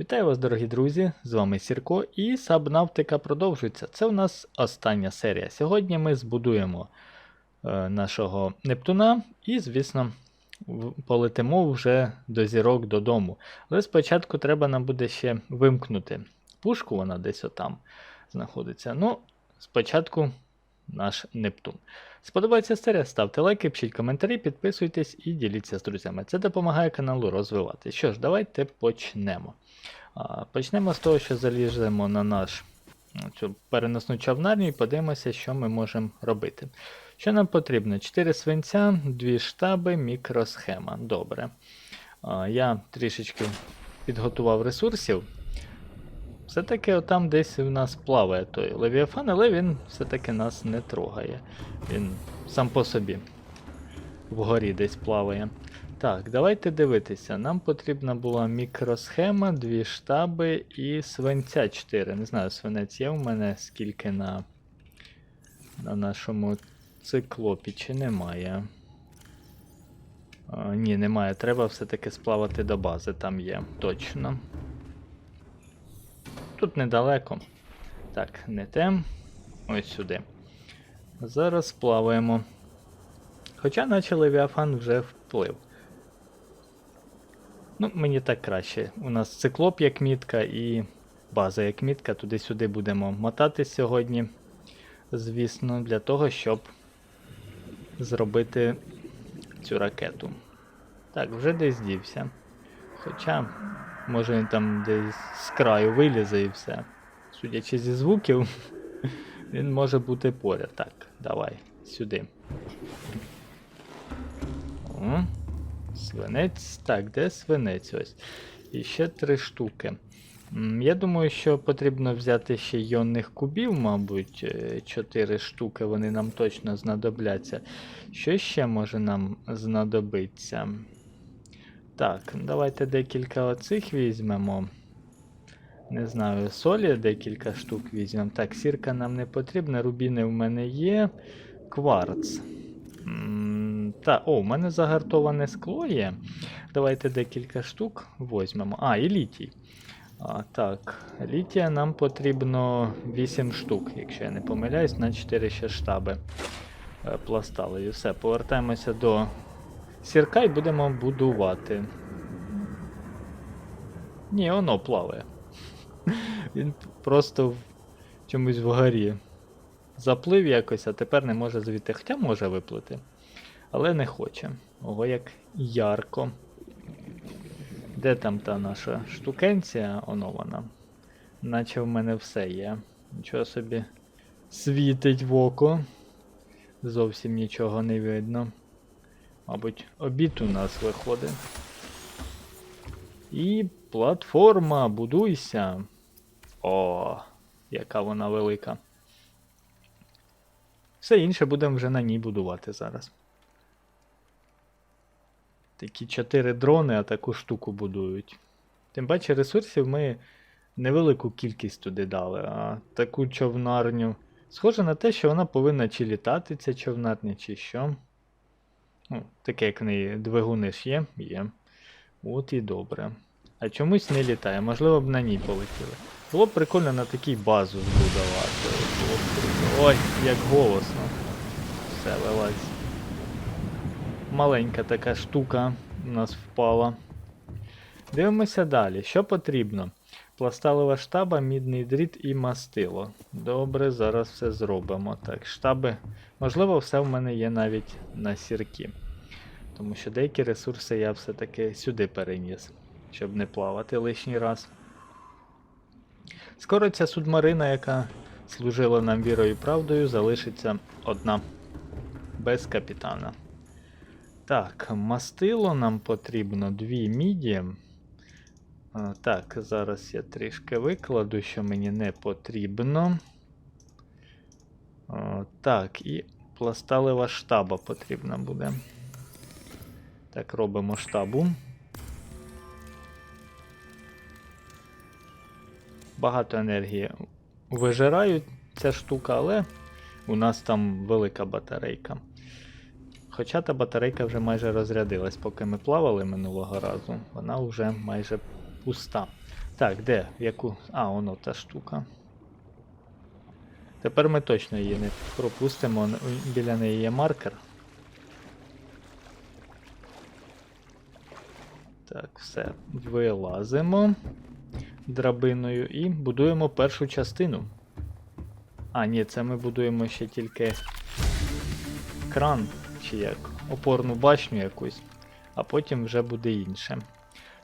Вітаю вас, дорогі друзі! З вами Сірко і Сабнавтика продовжується. Це у нас остання серія. Сьогодні ми збудуємо е, нашого Нептуна і, звісно, полетимо вже до зірок додому. Але спочатку треба нам буде ще вимкнути пушку, вона десь отам знаходиться. Ну, спочатку наш Нептун. Сподобається серія, ставте лайки, пишіть коментарі, підписуйтесь і діліться з друзями. Це допомагає каналу розвивати. Що ж, давайте почнемо. Почнемо з того, що заліземо на наш ну, цю переносну човнарню і подивимося, що ми можемо робити. Що нам потрібно? 4 свинця, 2 штаби, мікросхема. Добре. Я трішечки підготував ресурсів. Все-таки отам десь у нас плаває той Левіафан, але він все-таки нас не трогає. Він сам по собі вгорі десь плаває. Так, давайте дивитися. Нам потрібна була мікросхема, дві штаби і свинця 4. Не знаю, свинець є в мене скільки на, на нашому циклопі, чи немає. А, ні, немає. Треба все-таки сплавати до бази, там є, точно. Тут недалеко. Так, не те. Ось сюди. Зараз плаваємо. Хоча наче Левіафан вже вплив. Ну, мені так краще. У нас циклоп як мітка і база як мітка. Туди-сюди будемо мотати сьогодні. Звісно, для того, щоб зробити цю ракету. Так, вже десь дівся. Хоча, може він там десь з краю вилізе і все. Судячи зі звуків, він може бути поряд. Так, давай, сюди. Свинець. Так, де свинець ось? І ще три штуки. Я думаю, що потрібно взяти ще йонних кубів, мабуть, е, чотири штуки, вони нам точно знадобляться. Що ще може нам знадобитися? Так, давайте декілька оцих візьмемо. Не знаю, солі декілька штук візьмемо. Так, сірка нам не потрібна, рубіни в мене є. Кварц. Та, о, у мене загартоване скло є. Давайте декілька штук візьмемо. А, і літій. А, так, літія нам потрібно 8 штук, якщо я не помиляюсь, на 4 ще штаби е, пласталею. Все, повертаємося до сірка і будемо будувати. Ні, воно плаває. Він просто в чомусь вгорі заплив якось, а тепер не може звідти. Хоча може виплити. Але не хоче. Ого, як ярко. Де там та наша штукенція? Оно вона. Наче в мене все є. Нічого собі світить в око. Зовсім нічого не видно. Мабуть, обід у нас виходить. І платформа, будуйся. О, яка вона велика. Все інше будемо вже на ній будувати зараз. Такі чотири дрони, а таку штуку будують. Тим паче ресурсів ми невелику кількість туди дали, а таку човнарню. Схоже на те, що вона повинна чи літати, ця човнарня, чи що. Ну, таке, як неї двигуни ж є, є. От і добре. А чомусь не літає, можливо б на ній полетіли. Було б прикольно на такій базу збудувати. Ой, як голосно. Все, вилазь. Маленька така штука у нас впала. Дивимося далі. Що потрібно? Пласталева штаба, мідний дріт і мастило. Добре, зараз все зробимо. Так, штаби. Можливо, все в мене є навіть на сірки. Тому що деякі ресурси я все-таки сюди переніс, щоб не плавати лишній раз. Скоро ця субмарина, яка служила нам вірою і правдою, залишиться одна без капітана. Так, мастило нам потрібно дві міді. Так, зараз я трішки викладу, що мені не потрібно. Так, і пласталева штаба потрібна буде. Так, робимо штабу. Багато енергії вижирають ця штука, але у нас там велика батарейка. Хоча та батарейка вже майже розрядилась, поки ми плавали минулого разу, вона вже майже пуста. Так, де? Яку. А, воно та штука. Тепер ми точно її не пропустимо. Біля неї є маркер. Так, все. Вилазимо драбиною і будуємо першу частину. А, ні, це ми будуємо ще тільки кран, чи як опорну башню якусь, а потім вже буде інше.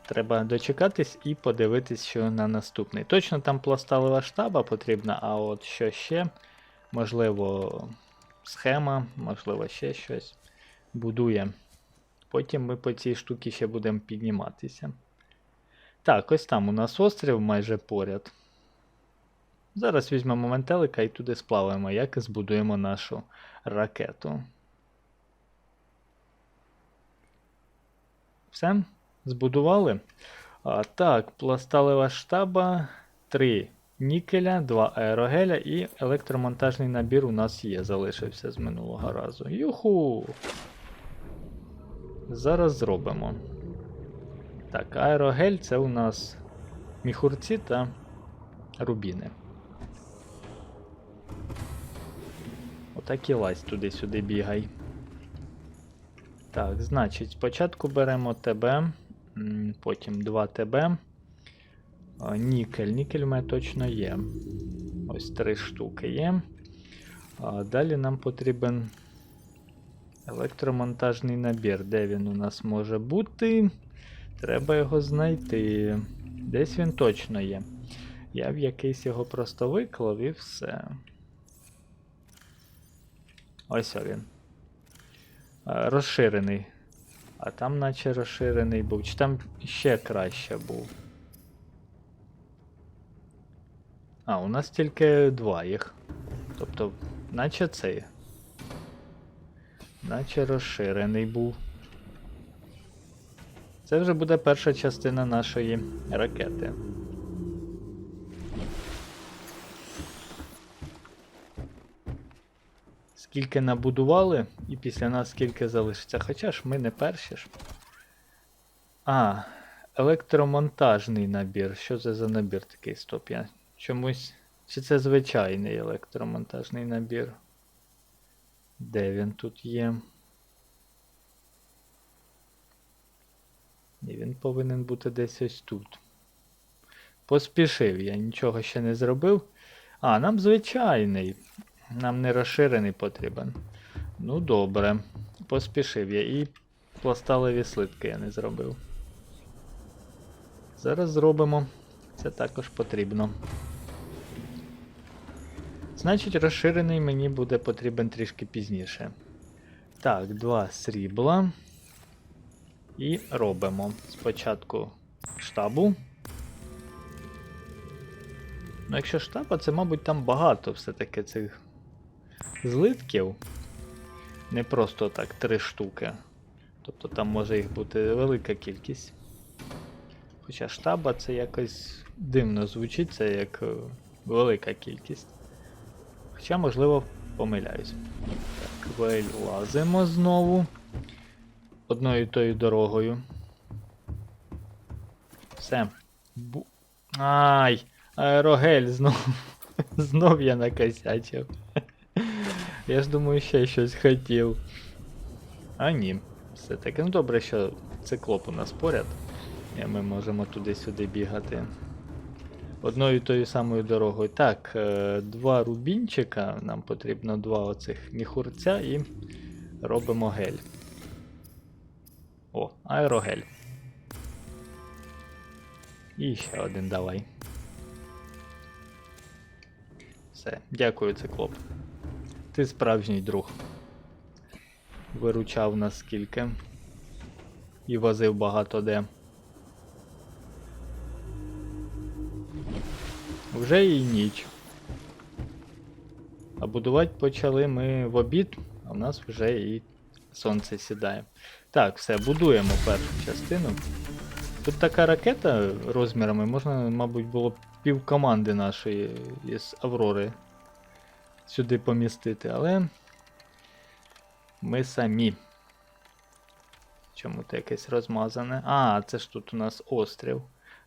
Треба дочекатись і подивитись, що на наступний. Точно там пласталева штаба потрібна, а от що ще, можливо, схема, можливо, ще щось будує. Потім ми по цій штуці ще будемо підніматися. Так, ось там у нас острів майже поряд. Зараз візьмемо ментелика і туди сплаваємо, як і збудуємо нашу ракету. Все, збудували. А, так, пласталева штаба, 3 нікеля, 2 аерогеля і електромонтажний набір у нас є, залишився з минулого разу. Юху! Зараз зробимо. Так, аерогель це у нас міхурці та рубіни. Отак і лазь туди-сюди бігай. Так, значить, спочатку беремо ТБ, м, потім 2 ТБ. Нікель. Нікель у мене точно є. Ось три штуки є. Далі нам потрібен електромонтажний набір. Де він у нас може бути? Треба його знайти. Десь він точно є. Я в якийсь його просто виклав і все. Ось він. Розширений. А там наче розширений був. Чи там ще краще був? А, у нас тільки два їх. Тобто, наче цей. Наче розширений був. Це вже буде перша частина нашої ракети. Скільки набудували, і після нас скільки залишиться. Хоча ж ми не перші ж. А, електромонтажний набір. Що це за набір такий? Стоп, я чомусь. Чи це звичайний електромонтажний набір? Де він тут є? І він повинен бути десь ось тут. Поспішив, я нічого ще не зробив. А, нам звичайний. Нам не розширений потрібен. Ну, добре. Поспішив я. І пласталеві слитки я не зробив. Зараз зробимо. Це також потрібно. Значить, розширений мені буде потрібен трішки пізніше. Так, два срібла. І робимо спочатку штабу. Ну, якщо штаба, це, мабуть, там багато все-таки цих злитків. Не просто так три штуки. Тобто там може їх бути велика кількість. Хоча штаба це якось дивно звучить, це як е, велика кількість. Хоча, можливо, помиляюсь. Так, вилазимо знову. Одною тою дорогою. Все. Бу... Ай! Аерогель знов. знов я накосячив. Я ж думаю, ще щось хотів. А ні. Все таки. Ну добре, що циклоп у нас поряд. І ми можемо туди-сюди бігати. Одною тою самою дорогою. Так, е, два рубінчика. Нам потрібно два оцих міхурця і робимо гель. О, аерогель. І ще один давай. Все, дякую, циклоп. Ти справжній друг. Виручав нас скільки. І возив багато де. Вже і ніч. А будувати почали ми в обід, а в нас вже і сонце сідає. Так, все, будуємо першу частину. Тут така ракета розмірами, можна, мабуть, було пів команди нашої із Аврори сюди помістити, але ми самі. Чому то якесь розмазане? А, це ж тут у нас острів.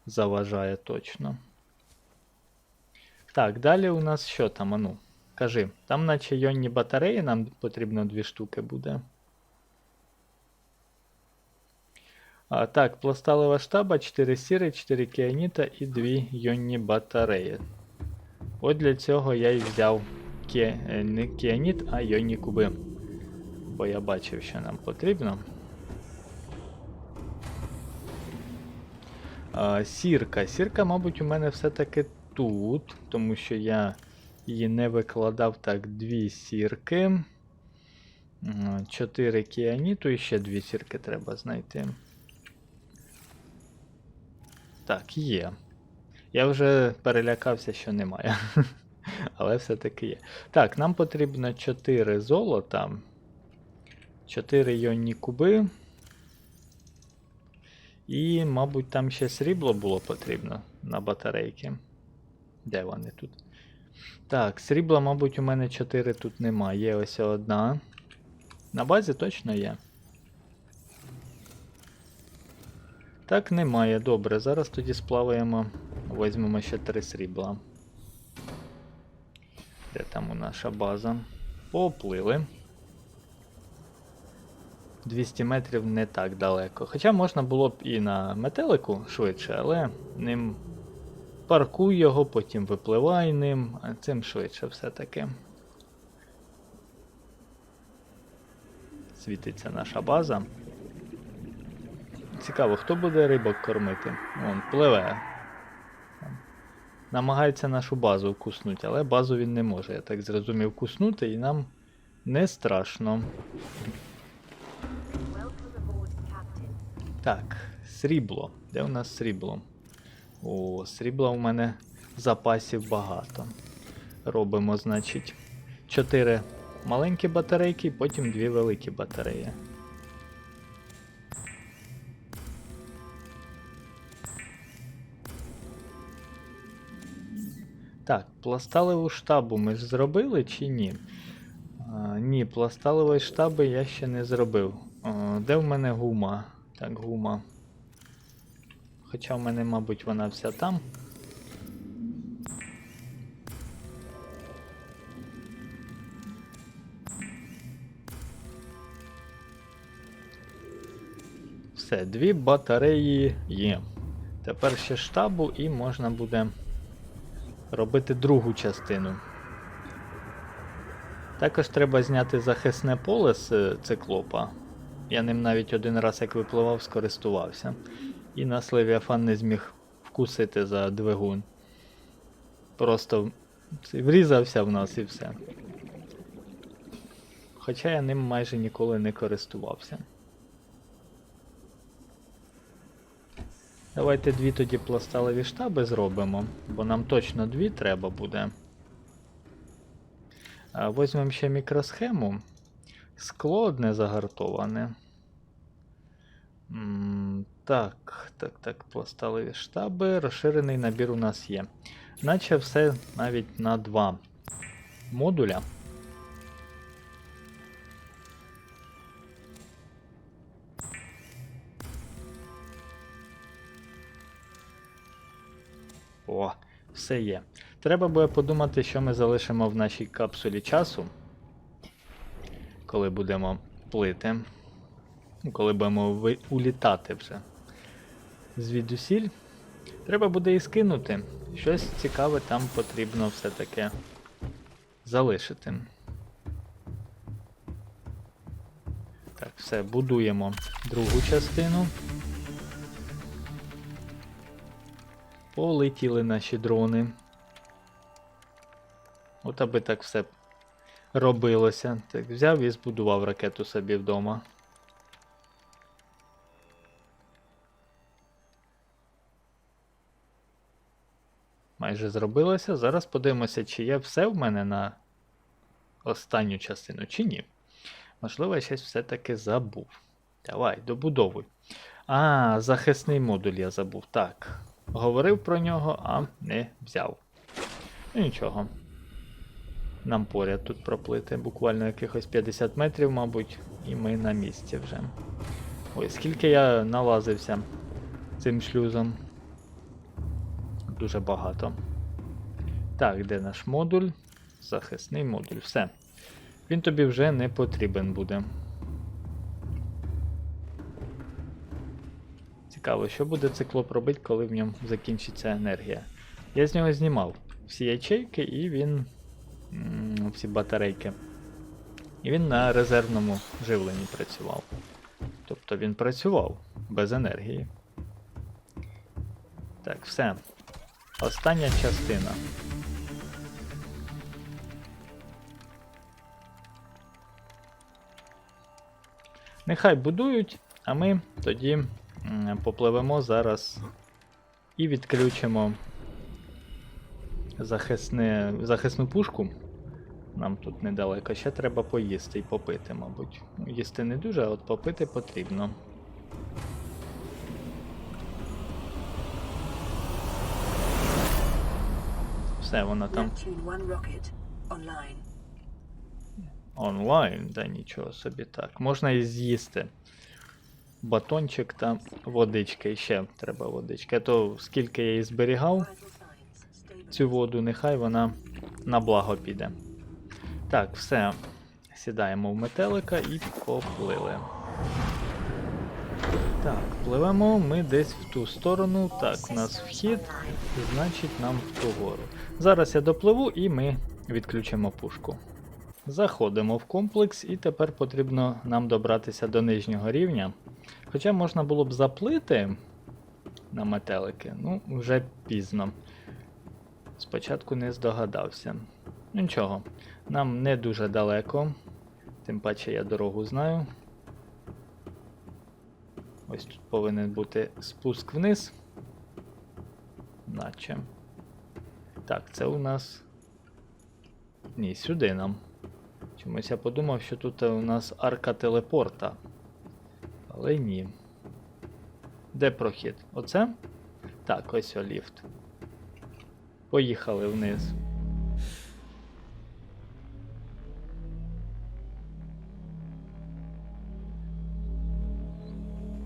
заважає точно. Так, далі у нас що там, ану? Кажи, там наче йонні батареї, нам потрібно дві штуки буде. А, так, пласталева штаба, 4 сіри, 4 кіаніта і 2 йонні батареї. От для цього я й взяв кі... е, не кіаніт, а йонні куби. Бо я бачив, що нам потрібно. А, сірка. Сірка, мабуть, у мене все-таки тут, тому що я її не викладав так дві сірки. Чотири кіаніту і ще дві сірки треба знайти. Так, є. Я вже перелякався, що немає. Але все-таки є. Так, нам потрібно 4 золота, 4 йонні куби. І, мабуть, там ще срібло було потрібно на батарейки. Де вони тут? Так, срібла, мабуть, у мене 4 тут немає. Є ось одна. На базі точно є. Так, немає. Добре. Зараз тоді сплаваємо. Візьмемо ще 3 срібла. Де там у наша база? Поплили. 200 метрів не так далеко. Хоча можна було б і на метелику швидше, але ним паркуй його, потім випливай ним, а цим швидше все-таки. Світиться наша база. Цікаво, хто буде рибок кормити? Вон, пливе. Намагається нашу базу вкуснути, але базу він не може, я так зрозумів, куснути, і нам не страшно. Так, срібло. Де у нас срібло? О, срібла у мене запасів багато. Робимо, значить, 4 маленькі батарейки, потім 2 великі батареї. Так, пласталеву штабу ми ж зробили чи ні? А, ні, пласталевої штаби я ще не зробив. А, де в мене гума? Так, гума. Хоча в мене, мабуть, вона вся там. Все, дві батареї є. Тепер ще штабу і можна буде робити другу частину. Також треба зняти захисне поле з е, циклопа. Я ним навіть один раз, як випливав, скористувався. І нас Левіафан не зміг вкусити за двигун. Просто врізався в нас і все. Хоча я ним майже ніколи не користувався. Давайте дві тоді пласталеві штаби зробимо, бо нам точно дві треба буде. Возьмемо ще мікросхему. Скло одне загартоване. Так, так, так, пласталеві штаби. Розширений набір у нас є. Наче все навіть на два модуля. О, все є. Треба буде подумати, що ми залишимо в нашій капсулі часу, коли будемо плити. Коли будемо улітати вже. Звідусіль. Треба буде і скинути. Щось цікаве там потрібно все-таки залишити. Так, все, будуємо другу частину. Полетіли наші дрони. От аби так все робилося. Так, взяв і збудував ракету собі вдома. Майже зробилося. Зараз подивимося, чи є все в мене на останню частину, чи ні. Можливо, я щось все-таки забув. Давай, добудовуй. А, захисний модуль я забув. Так. Говорив про нього, а не взяв. Ну нічого. Нам поряд тут проплити. Буквально якихось 50 метрів, мабуть, і ми на місці вже. Ой, скільки я налазився цим шлюзом. дуже багато. Так, де наш модуль? Захисний модуль. Все. Він тобі вже не потрібен буде. Цікаво, що буде циклоп робити, коли в ньому закінчиться енергія. Я з нього знімав всі ячейки і він. всі батарейки. І він на резервному живленні працював. Тобто він працював без енергії. Так, все. Остання частина. Нехай будують, а ми тоді попливемо зараз і відключимо захисне, захисну пушку. Нам тут недалеко. Ще треба поїсти і попити, мабуть. Ну, Їсти не дуже, а от попити потрібно. Все, вона там Neptune 1 rocket online. онлайн, да нічого собі так. Можна і з'їсти. Батончик та водички. Ще треба водички. А то скільки я її зберігав, цю воду, нехай вона на благо піде. Так, все. Сідаємо в метелика і поплили. Так, пливемо ми десь в ту сторону. Так, у нас вхід, значить нам в ту гору. Зараз я допливу і ми відключимо пушку. Заходимо в комплекс, і тепер потрібно нам добратися до нижнього рівня. Хоча можна було б заплити на метелики, ну, вже пізно. Спочатку не здогадався. Ну, Нічого, нам не дуже далеко. Тим паче я дорогу знаю. Ось тут повинен бути спуск вниз. Наче. Так, це у нас. Ні, сюди нам. Чомусь я подумав, що тут у нас арка телепорта. Але ні. Де прохід? Оце? Так, ось о ліфт. Поїхали вниз.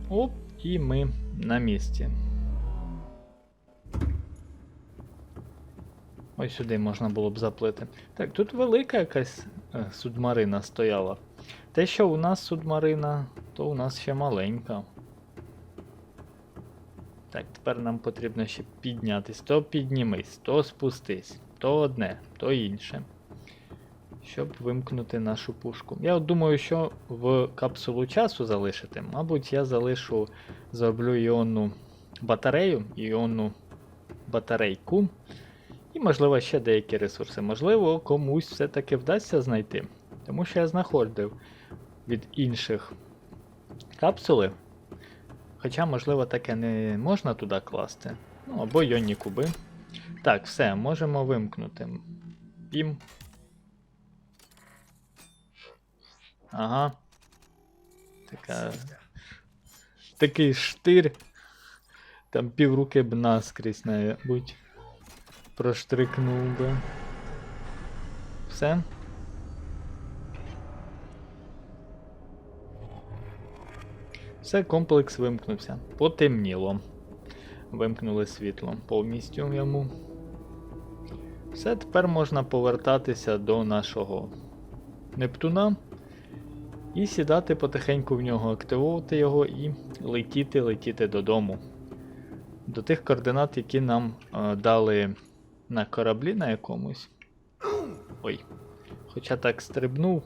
Оп, і ми на місці. Ось сюди можна було б заплити. Так, тут велика якась е, судмарина стояла. Те, що у нас судмарина, то у нас ще маленька. Так, тепер нам потрібно ще піднятись. То піднімись, то спустись, то одне, то інше. Щоб вимкнути нашу пушку. Я думаю, що в капсулу часу залишити. Мабуть, я залишу, зроблю іонну батарею, іонну батарейку. І, можливо, ще деякі ресурси. Можливо, комусь все-таки вдасться знайти. Тому що я знаходив від інших капсули. Хоча, можливо, таке не можна туди класти. Ну, або йонні куби. Так, все, можемо вимкнути. Пім. Ага. Така. Такий штир. Там півруки б наскрізь, мабуть. Проштрикнув би. Все. Все, комплекс вимкнувся. Потемніло. Вимкнули світло повністю йому. Все, тепер можна повертатися до нашого Нептуна. І сідати потихеньку в нього, активувати його і летіти, летіти додому. До тих координат, які нам е, дали на кораблі на якомусь. Ой. Хоча так стрибнув,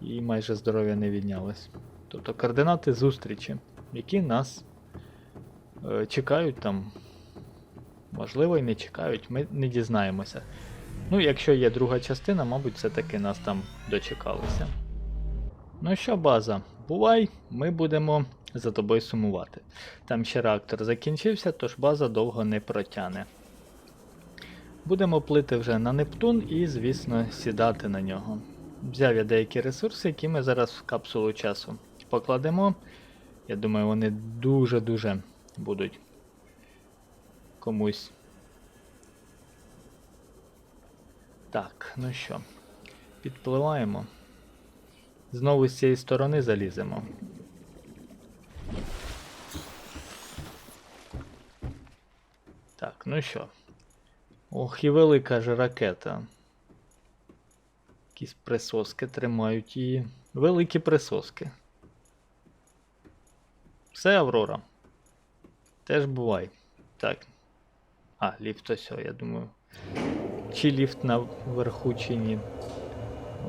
і майже здоров'я не віднялось. Тобто координати зустрічі, які нас е, чекають там. Можливо, і не чекають, ми не дізнаємося. Ну, якщо є друга частина, мабуть, все-таки нас там дочекалися. Ну що, база, бувай, ми будемо за тобою сумувати. Там ще реактор закінчився, тож база довго не протяне. Будемо плити вже на Нептун і, звісно, сідати на нього. Взяв я деякі ресурси, які ми зараз в капсулу часу покладемо. Я думаю, вони дуже-дуже будуть комусь. Так, ну що, підпливаємо. Знову з цієї сторони заліземо. Так, ну що. Ох, і велика ж ракета. Якісь присоски тримають її. Великі присоски. Все, Аврора. Теж бувай. Так. А, ліфт ось, я думаю. Чи ліфт наверху, чи ні.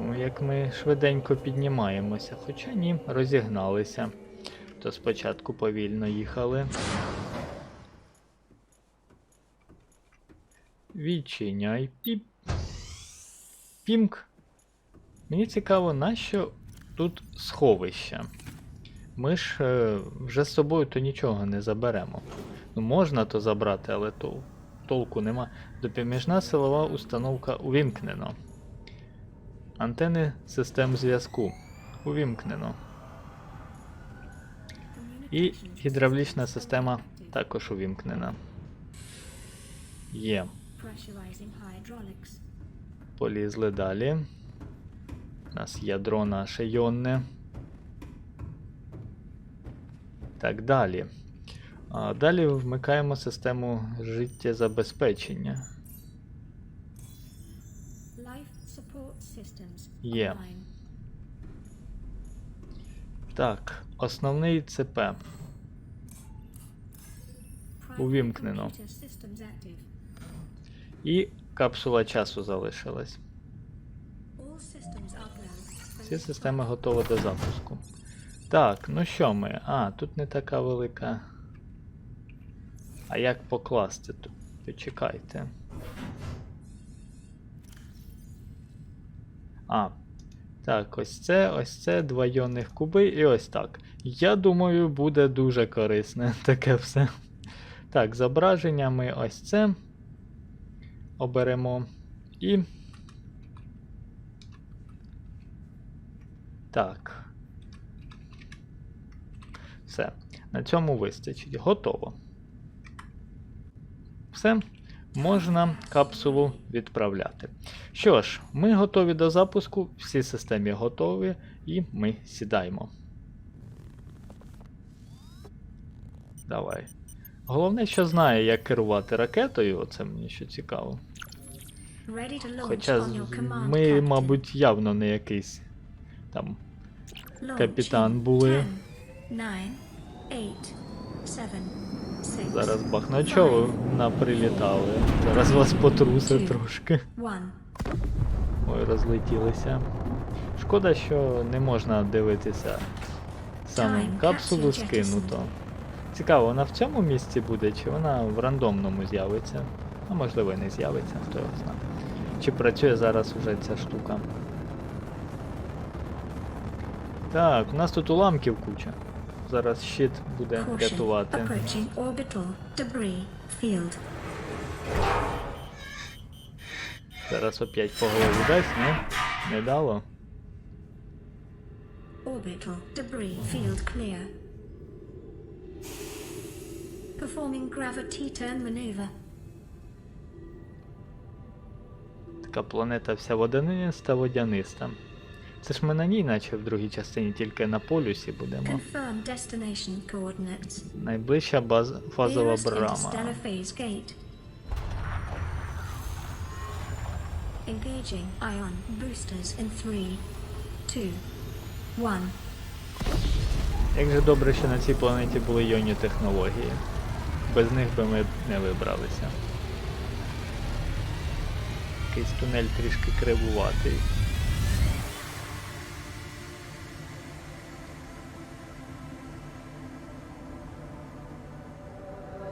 Ну, як ми швиденько піднімаємося. Хоча ні, розігналися. То спочатку повільно їхали. Відчиняй. Піп. Пімк. Мені цікаво, нащо тут сховище. Ми ж е, вже з собою то нічого не заберемо. Ну, можна то забрати, але то толку нема. Допоміжна силова установка увімкнено. Антени систем зв'язку увімкнено. І гідравлічна система також увімкнена. Є. Полізли далі. У нас ядро наше йонне. Так, далі. А, далі вмикаємо систему життєзабезпечення. Є. Так, основний ЦП. Увімкнено. І капсула часу залишилась. Всі системи готові до запуску. Так, ну що ми? А, тут не така велика. А як покласти тут? Почекайте. А. Так, ось це, ось це, два йонних куби і ось так. Я думаю, буде дуже корисне таке все. Так, зображення ми ось це оберемо. І Так. Все. На цьому вистачить. Готово. Все. Можна капсулу відправляти. Що ж, ми готові до запуску, всі системи готові, і ми сідаємо. Давай. Головне, що знає, як керувати ракетою, оце мені ще цікаво. Хоча ми, мабуть, явно не якийсь там капітан були. 10, 9, 8, 7, 6, Зараз бахначово наприлітали. Зараз вас потрусить трошки. Ой, розлетілися. Шкода, що не можна дивитися саме капсулу скинуто. Цікаво, вона в цьому місці буде, чи вона в рандомному з'явиться? А можливо і не з'явиться, хто його знає. Чи працює зараз уже ця штука? Так, у нас тут уламків куча. Зараз щит буде рятувати. Зараз опять по голові дасть, ні? Не дало. Orbital debris field clear. Performing gravity turn maneuver. Така планета вся водяниста, водяниста. Це ж ми на ній, наче в другій частині, тільки на полюсі будемо. Найближча баз... фазова брама. Engaging ion boosters in 3, 2, 1. Як же добре, що на цій планеті були йонні технології. Без них би ми не вибралися. Якийсь тунель трішки кривуватий.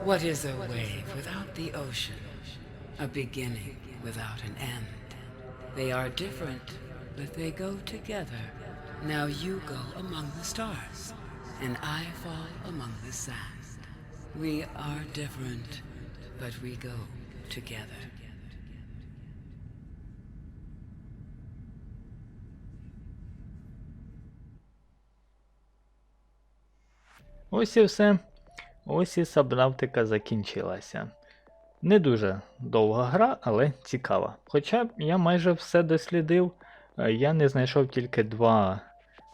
What is a wave without the ocean? A beginning without an end. They are different, but they go together. Now you go among the stars, and I fall among the sand. We are different, but we go together. Oi, seu Sam. Ось і Сабнавтика закінчилася. Не дуже довга гра, але цікава. Хоча я майже все дослідив, е, я не знайшов тільки два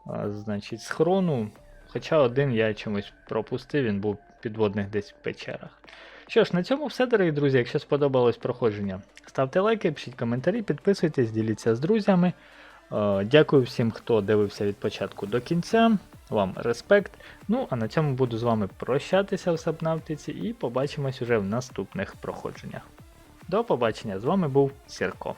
е, значить, схрону. Хоча один я чомусь пропустив, він був підводних десь в печерах. Що ж, на цьому все, дорогі друзі. Якщо сподобалось проходження, ставте лайки, пишіть коментарі, підписуйтесь, діліться з друзями. Е, Дякую всім, хто дивився від початку до кінця. Вам респект. Ну, а на цьому буду з вами прощатися в Сабнавтиці і побачимось уже в наступних проходженнях. До побачення! З вами був Сірко.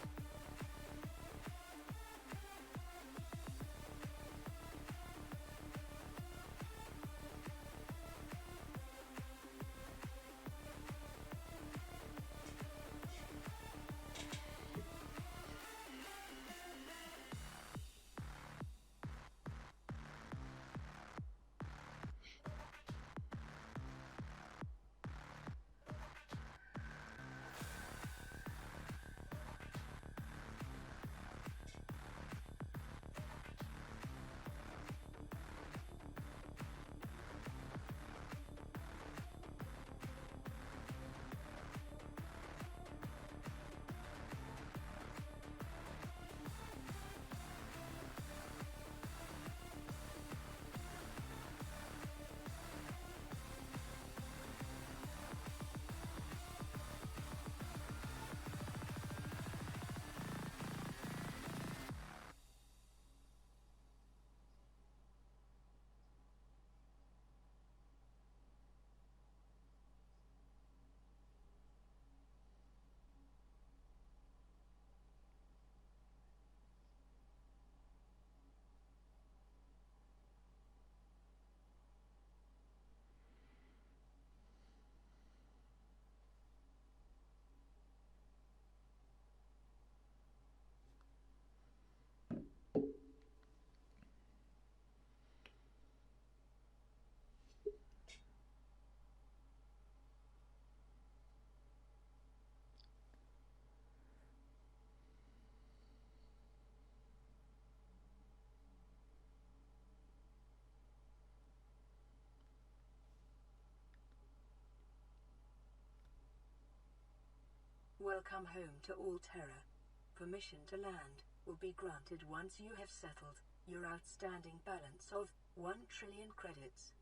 Welcome home to Alterra. Permission to land will be granted once you have settled your outstanding balance of 1 trillion credits.